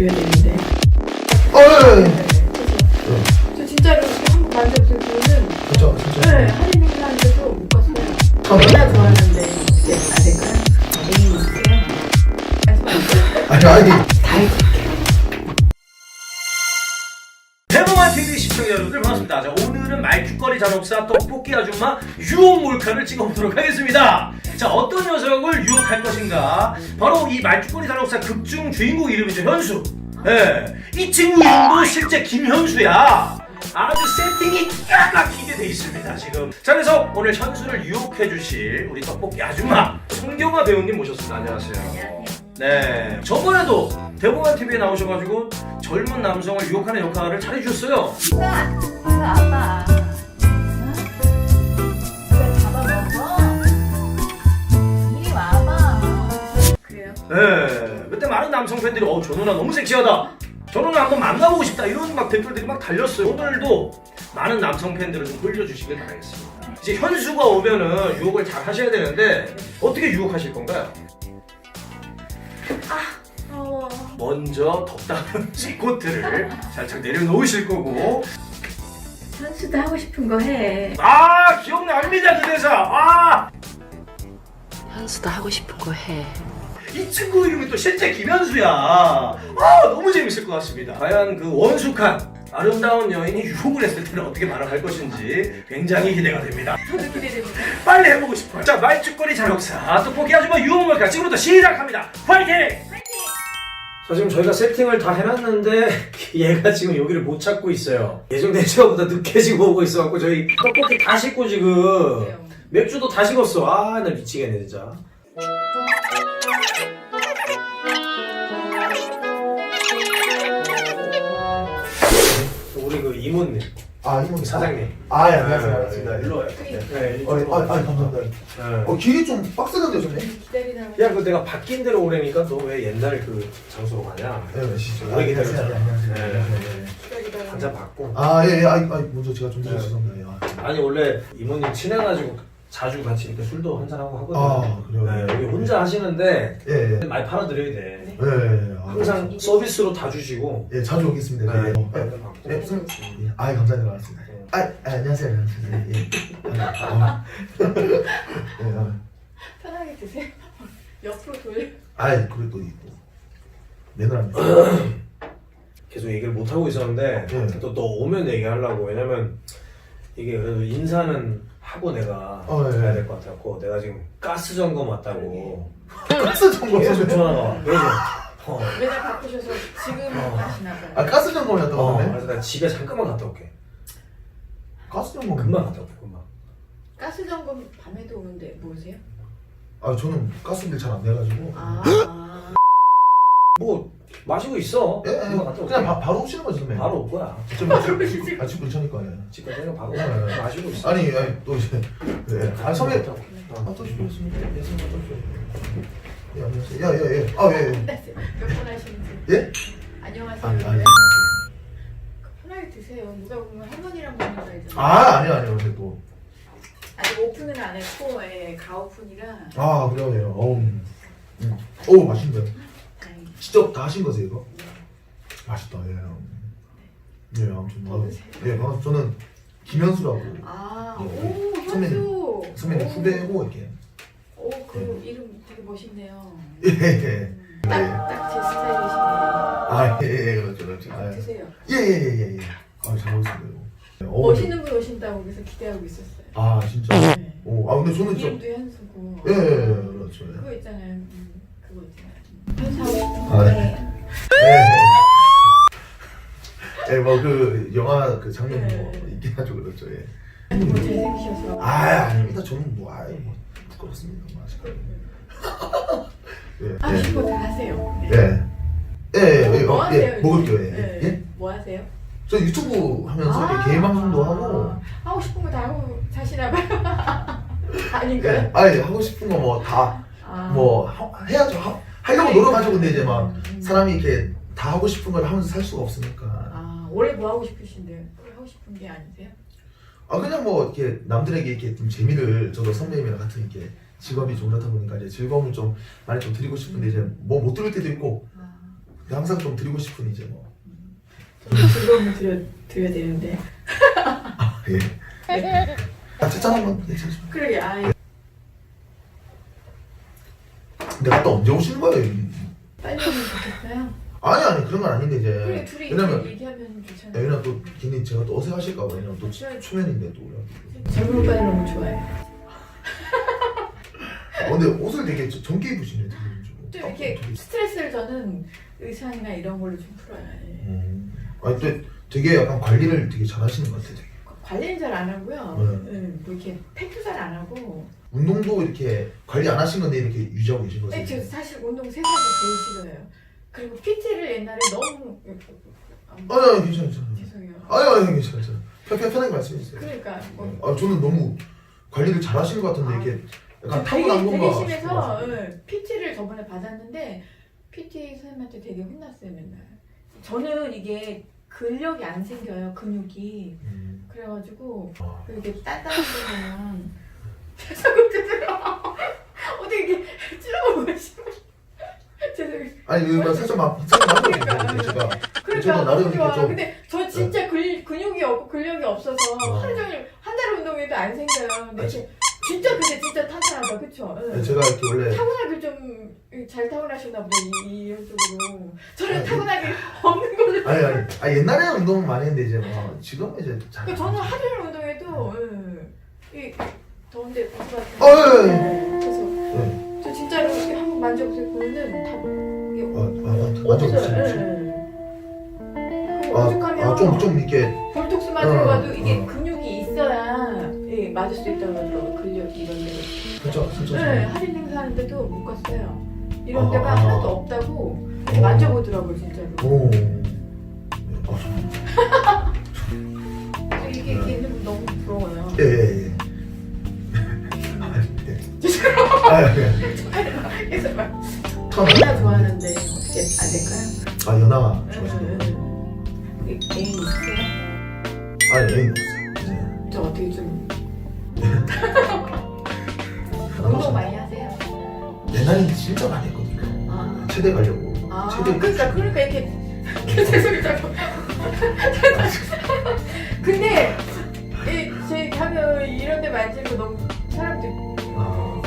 어, 예, 예. 네. 저 진짜로 한번 만져보세요. 저는 그쵸, 그쵸. 네, 할인 행사하는데도 못 갔어요. 너무나 좋아하는데 이제 안 될까요? 애인 있어요? 아니, 아니. 다. 대범한 TV 시청자 여러분들 반갑습니다. 자, 오늘은 말죽거리 잔혹사 떡볶이 아줌마 유혹 몰카를 찍어보도록 하겠습니다. 자, 어떤 녀석을 유혹할 것인가? 바로 이 말죽거리 잔혹사 극중 주인공 이름이죠, 현수. 예, 이 친구 이름도 실제 김현수야. 아주 세팅이 기가 막히게 돼 있습니다, 지금. 자, 그래서 오늘 현수를 유혹해 주실 우리 떡볶이 아줌마 송경아 배우님 모셨습니다. 안녕하세요. 네, 저번에도 대범한 TV에 나오셔가지고 젊은 남성을 유혹하는 역할을 잘해주셨어요. 자, 이거 아빠. 네, 그때 많은 남성 팬들이 어, 저 누나 너무 섹시하다. 저 누나 한번 만나보고 싶다. 이런 막 댓글들이 막 달렸어요. 오늘도 많은 남성 팬들을 좀 돌려주시길 바라겠습니다. 이제 현수가 오면은 유혹을 잘 하셔야 되는데 어떻게 유혹하실 건가요? 어, 먼저 덥다는 코트를 살짝 내려놓으실 거고 현수도 하고 싶은 거 해. 아 기억납니다 그 대사 아! 현수도 하고 싶은 거 해. 이 친구 이름이 또 실제 김현수야. 아 너무 재밌을 것 같습니다. 과연 그 원숙한 아름다운 여인이 유혹을 했을 때는 어떻게 반응할 것인지 굉장히 기대가 됩니다. 저도 기대됩니다. 빨리 해보고 싶어요. 자 말죽거리 잔혹사 떡볶이 아줌마 유혹 몰카 지금부터 시작합니다. 파이팅! 자 지금 저희가 세팅을 다 해놨는데 얘가 지금 여기를 못 찾고 있어요. 예정된 시간보다 늦게 지금 오고 있어갖고 저희 떡볶이 다 식고 지금. 맥주도 다 식었어. 아 나 미치겠네 진짜. 우리 그 이모님 아, 이모 사장님. 아, 예, 안녕하세요. 반갑습니다. 일로 와요. 네, 어, 아, 아, 감사합니다. 네. 어, 길이 좀 빡세던데, 오셨네? 기다리다가. 야, 그 내가 바뀐 데로 오래니까 너 왜 옛날 그 장소로 가냐? 네, 시죠. 오래 기다렸잖아. 안녕하세요. 네. 안녕하세요. 기다리다가. 한잔 받고. 아, 예, 예. 아, 아, 먼저 제가 좀 네. 죄송합니다. 예, 아. 아니 원래 이모님 친해가지고 자주 같이 이렇게 술도 한잔 하고 하거든요. 아, 그래요? 네, 여기 혼자 하시는데 예, 예. 많이 팔아드려야 돼. 예, 예. 아, 항상 서비스로 다 주시고. 예, 자주 오겠습니다. 예. 어, 예. 한잔 받고. 예, 예. 아, 감사합니다. 반갑습니다. 아, 아, 안녕하세요. 안녕하세요. 예. 아, 예, 아. 편하게 드세요. 옆으로 돌려. 아이, 그래 또, 이 또. 매너랍니다. 계속 얘기를 못 하고 있었는데 네. 또너 오면 얘기하려고 왜냐면 이게 그래도 인사는 하고 내가 어, 예. 가야 될 것 같았고 내가 지금 가스 점검 왔다고 가스 점검. 계속 전화가 와. 그래서 어, 맨날 바쁘셔서 지금 어. 하시나 봐요. 아, 가스 점검이었다고 어, 그러네? 그래서 내가 집에 잠깐만 갔다 올게 가스 점검. 금방 갔다 올게 금방 가스 점검 밤에도 오는데 모르세요? 아, 저는 가스비를 잘 안 내가지고. 아. 뭐 마시고 있어 예, 예. 금방 갔다 올게 그냥 바, 바로 오시는 거죠, 선배님. 바로 올 거야 좀, 아, 집 근처니까. 예. 집까지 그냥 바로 예, 예. 마시고 있어 아니, 아니, 또 이제. 예. 아, 선배. 어. 아, 또 싶으셨습니까? 예, 선배, 또 싶으셨습니다. 예, 안녕하세요. 야, 야, 예. 아, 예, 예. 몇번 하시는지. 예? 안녕하세요. 아니, 아니, 아니. 편하게 드세요. 누가 보면 할머니랑 먹는다 했잖아요. 아, 아니요, 아니요. 근데 또. 아직 오픈은 안 했고, 예, 가오픈이라. 아, 그래요, 그래요. 어우. 음. 어우, 맛있는데. 직접 다 하신 거세요, 이거? 맛있다, 예. 예, 아무튼. 더 아, 드세요. 예, 반갑 저는 김현수라고. 아, 예. 오, 선배님, 현수. 선배님 오. 후배고, 이렇게. 오, 그 이름 되게 멋있네요. 예, 예. 딱, 예. 딱제 스타일이시네. 아, 예, 예, 그렇죠, 그렇죠. 아, 예. 드세요. 예, 예, 예, 예. 아, 잘 먹었습니다. 이거. 어, 멋있는 분 오신다고 그래서 기대하고 있었어요. 아, 진짜. 네. 오, 아, 근데 저는 좀. 이름도 현수고. 예, 예, 예, 그렇죠. 예. 그거 있잖아요. 음, 그거 있잖아요. 아, 거. 네. 예, 예. 예, 뭐, 그, 영화 그 장면 뭐, 네. 있긴 하죠, 그렇죠, 예. 뭐 잘생기셔서. 아, 아닙니다. 저는 뭐, 아이, 뭐, 부끄럽습니다. 뭐, 아직까지. 예, 하신 거다 하세요. 네. 예. 예, 예, 예, 뭐 어, 하세요? 예, 먹을게요, 예. 네. 예? 뭐 하세요? 저 유튜브 하면서 이렇게 개인 방송도 하고, 하고 싶은 거 다 하고 사시나 봐요. 아닌가요? 예, 아니, 하고 싶은 거 뭐, 다, 아. 뭐, 하, 해야죠. 하, 하려고 노력하죠. 근데 이제 막, 음, 음. 사람이 이렇게 다 하고 싶은 걸 하면서 살 수가 없으니까. 아, 원래 뭐 하고 싶으신데요? 하고 싶은 게 아니세요? 아 그냥 뭐 이렇게 남들에게 이렇게 좀 재미를 저도 선배님이랑 같은 이렇게 직업이 좀 그렇다 보니까 이제 즐거움을 좀 많이 좀 드리고 싶은데 이제 뭐 못 들을 때도 있고 아, 항상 좀 드리고 싶은 이제 뭐 저는 즐거움을 드려, 드려야 되는데. 예. 아, 짠 한번 해주세요. 그러게, 아, 근 데 갔다 언제 오시는 거예요? 빨리 오면 좋겠어요. 아니 아니 그런 건 아닌데 그래, 이제 둘이 왜냐면 이렇게 얘기하면 좋잖아요. 왜냐면 또 괜히 제가 또 어색하실까 봐 왜냐면 또 초면인데 또 젊은 오빠를 너무 좋아해요. 아, 근데 옷을 되게 저- 젊게 입으시네 좀. 좀 이렇게 되게- 스트레스를 저는 의상이나 이런 걸로 좀 풀어요. 예. 음. 아니 또 되게 약간 관리를 되게 잘하시는 것 같아요. 되게. 관리는 잘 안 하고요. 네. 예, 뭐 이렇게 팩도 잘 안 하고. 운동도 이렇게 관리 안 하신 건데 이렇게 유지하고 계신 거세요? 네, 저 사실 운동 세상에서 제일 싫어요. 그리고 PT를 옛날에 너무 아, 아니 아니 괜찮아요. 괜찮아요. 죄송해요. 아니 아니 괜찮아요. 괜찮아요. 편- 편- 편하게 말씀해 주세요. 그러니까 뭐 네. 아 저는 너무 관리를 잘 하시는 것 같은데 이게 약간 되게 타고난 되게 건가 심해서 싶어가지고. 예, PT를 저번에 받았는데 PT 선생님한테 되게 혼났어요 맨날. 저는 이게 근력이 안 생겨요 근육이. 음. 그래가지고 아. 이렇게 보면 자꾸 뜯어요. 어떻게 이렇게 찔러보고 싶어. 죄송해요. 아니 이거 살짝 막 살짝 그러니까. 만져보세요. 제가 그러니까 저도 나름 너무 이렇게 좋아. 좀- 근데 저 진짜 근, 근육이 없고 근력이 없어서 어. 하루 종일 한 달 운동해도 안 생겨요. 근데 아, 이렇게 진짜 근데 진짜 탄탄하다, 그쵸? 응. 네, 제가 이렇게 원래 타고나게 좀잘 타고나셨나 이, 이런 쪽으로. 저는 아니, 타고나게 없는 걸로. 아니 아니 아 옛날에 운동 많이 했는데 이제 뭐 지금 이제 잘. 그 저는 하루 종일 운동해도 응. 이 더운데 벗어 어, 예, 예. 그래서 네. 저 진짜로 이렇게 한번 만져보세요. 보면은 다 이게 아, 아, 아, 없어요. 예. 아, 오죽하면 아, 좀, 좀 이렇게 볼톡스 맞으러 어, 가도 이게 어. 근육이 맞을 수 있다고 하더라고요. 근력 이런 데로. 살짝, 살짝. 네, 할인 행사하는데도 못 갔어요. 이런 데가 아. 하나도 없다고 어. 만져보더라고요, 진짜로. 오. 네, 아, 이게, 이게 있는 거 너무 부러워요. 좀, 예, 예, 예. 아, 예. 아, 예. 그래서 막 처음 연 옛날에 진짜 많이 했거든요. 아, 체대 가려고. 아 체대. 그러니까 그러니까 이렇게 죄송해요. 근데 이, 제 가면 이런 데 만지고 너무 사람들 아,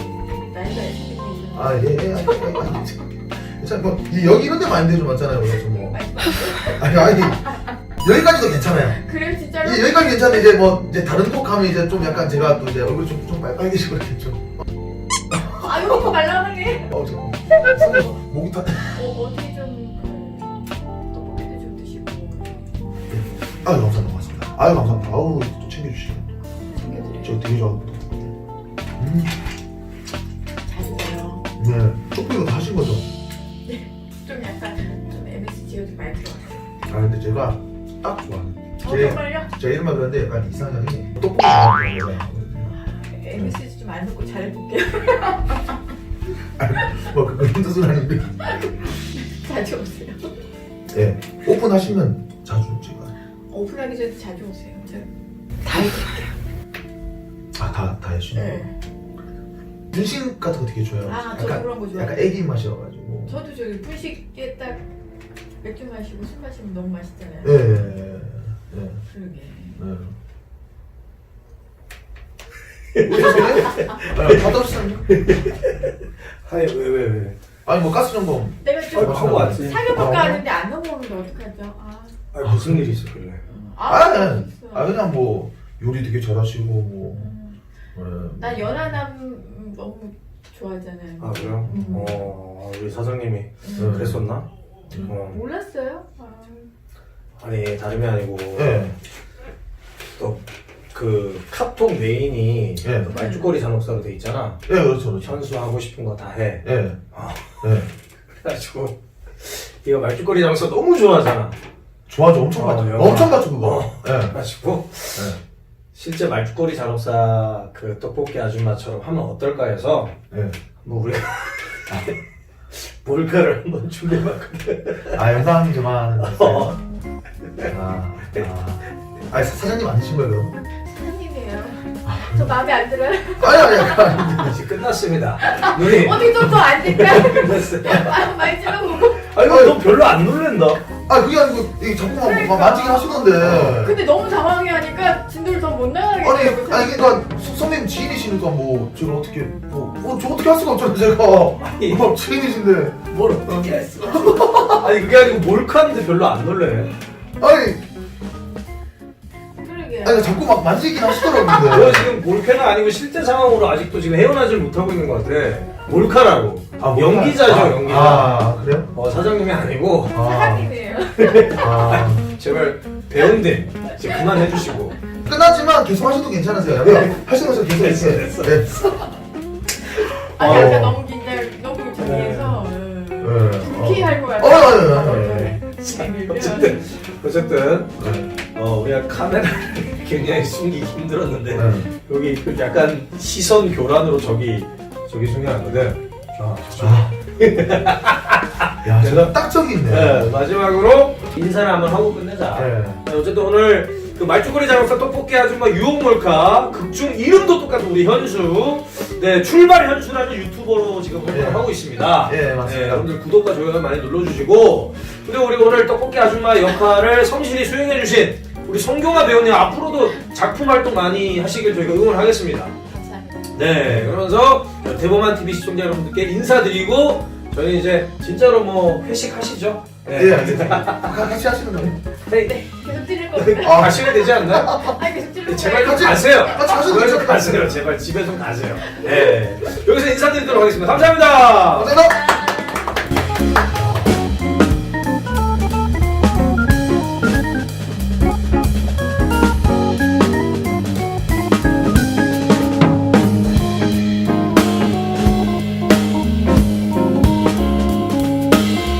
나이가 있으니까 아, 예, 예. 아니, 아니, 아니. 괜찮아. 뭐, 이- 여기 이런 데 많이 되죠, 맞잖아요. 그래서 뭐. 안. 아니, 아니. 여기까지도 괜찮아요. 그래요 진짜로? 이- 여기까지 괜찮은데 이제 뭐 이제 다른 곳 가면 이제 좀 약간 제가 또 이제 얼굴 좀, 좀 빨개지고 이렇게 좀 아유 먹고 말라하네 어, 저, 목이 타. 어, 어디 좀 그, 떡볶이도 좀 드시고 아유 감사합니다 고맙습니다. 아유 감사합니다. 아우 또 챙겨드려요 저 되게 좋아합니다. 음, 네. 쪽비도 다 하신 거죠? 좀 약간 좀 MSG가 좀 많이 들어가요 아 근데 제가 딱 좋아하는. 어 제 정말요? 제 이름만 그런데 약간 이상형이 떡볶이 좋아하는 MSG 좀안 넣고 잘해볼게요 뭐 그런 뜻은 아닌데. 자주 오세요 예. 오픈하시면 자주 제가 오픈하기 전에 자주 오세요 저 다 해드릴게요 아다 다 해주시는 거. 네. 분식 같은 거 되게 좋아해요. 아, 저도 약간 그런 거 좋아해요. 약간 애기 맛이어가지고. 저도 저기 분식에 딱 맥주 마시고 술 마시면 너무 맛있잖아요 예, 예, 예. 예. 그러게 네. 아, 받았어요. 아니 왜왜 왜? 아, 아니 뭐 가스 점검. 내가 아, 좀 하고 왔지. 사교평가 하는데 안 넘어오는데 어떡하죠? 아, 아니 무슨 일이 있었길래? 아, 아, 아, 아 그냥 뭐 요리 되게 잘하시고 뭐. 음, 네. 나 연하남 음, 너무 좋아하잖아요. 아 그래요? 음. 어 우리 사장님이 음. 그랬었나? 음. 어 몰랐어요? 아, 아니 다름이 아니고 네. 또 그 카톡 메인이 예. 그 말죽거리 잔혹사로 돼 있잖아. 예, 그렇죠, 그렇죠. 현수 하고 싶은 거 다 해. 예. 아. 예. 그래가지고 이거 말죽거리 잔혹사 너무 좋아하잖아. 좋아죠, 엄청 어, 봤죠. 영화. 엄청 봤죠, 그거. 어. 예. 그래가지고 예. 실제 말죽거리 잔혹사 그 떡볶이 아줌마처럼 하면 어떨까 해서 예. 뭐 우리가 몰카를 한번 준비해봤거든. 아, 영상 그만. 어. 아, 아. 아니, 사- 사장님 아니신 거예요? 저 마음에 안 들어요. 아니, 아니, 아니. 이제 끝났습니다. 누님 어디 좀더 안 될까요? 끝났어요. 아, 많이 찔러보고. 아 이거 너 별로 안 놀랜다. 아 그게 아니고 이게 자꾸 막, 그러니까. 막 만지긴 하시던데. 근데 너무 당황해 하니까 진도를 더 못 나가게 아니 아니 그러니까 서- 선배님 지인이시니까 뭐 제가 어떻게 뭐뭐저 어떻게 할 수가 없잖아요 제가. 아니 뭐 지인이신데. 뭘 어떻게 했어? 아니 그게 아니고 몰카인데 별로 안 놀래. 아니 아니 자꾸 막 만지긴 너 하시더라고요. 지금 몰카가 아니고 실제 상황으로 아직도 지금 헤어나질 못하고 있는 것 같아. 몰카라고. 아, 연기자죠, 아, 연기자. 아 그래요? 어 사장님이 아니고 아, 사장님이에요. 아. 제발 배운데 이제 그만해 주시고. 끝났지만 계속 하셔도 괜찮으세요. 하시는 거 계속 됐어, 이렇게. 됐어. 네. 아니 어. 너무 긴장 너무 저기해서 네. 피할 것 어, 같아. 어, 어, 어, 어쨌든 어쨌든 어 우리가 카메라를 굉장히 숨기기 힘들었는데 네. 여기 그 약간 시선 교란으로 저기 저기 중요하거든. 아, 저쪽. 아. 야, 진짜 딱 저기 있네. 네, 마지막으로 인사를 한번 하고 끝내자. 네. 네, 어쨌든 오늘 그 말죽거리 자동차 떡볶이 아줌마 유혹몰카 극중 이름도 똑같은 우리 현수 네 출발 현수라는 유튜버로 지금 활동을 예. 하고 있습니다. 예, 맞습니다. 네, 여러분들 구독과 좋아요 많이 눌러주시고 그리고 우리 오늘 떡볶이 아줌마 역할을 성실히 수행해주신 우리 송경아 배우님 앞으로도 작품 활동 많이 하시길 저희가 응원하겠습니다. 감사합니다. 네, 그러면서 대범한 TV 시청자 여러분들께 인사드리고 저희 이제 진짜로 뭐 회식하시죠? 예, 알겠습니다. 같이 하시는 거예요? 네. 계속 찌를 겁니다. 아, 가시면 되지 않나요? 아니 계속 찌를 제발 좀 가세요. 같이 가셔도 제발 좀. 가세요. 제발 집에 좀 가세요. 네. 여기서 인사드리도록 하겠습니다. 감사합니다. 감사합니다.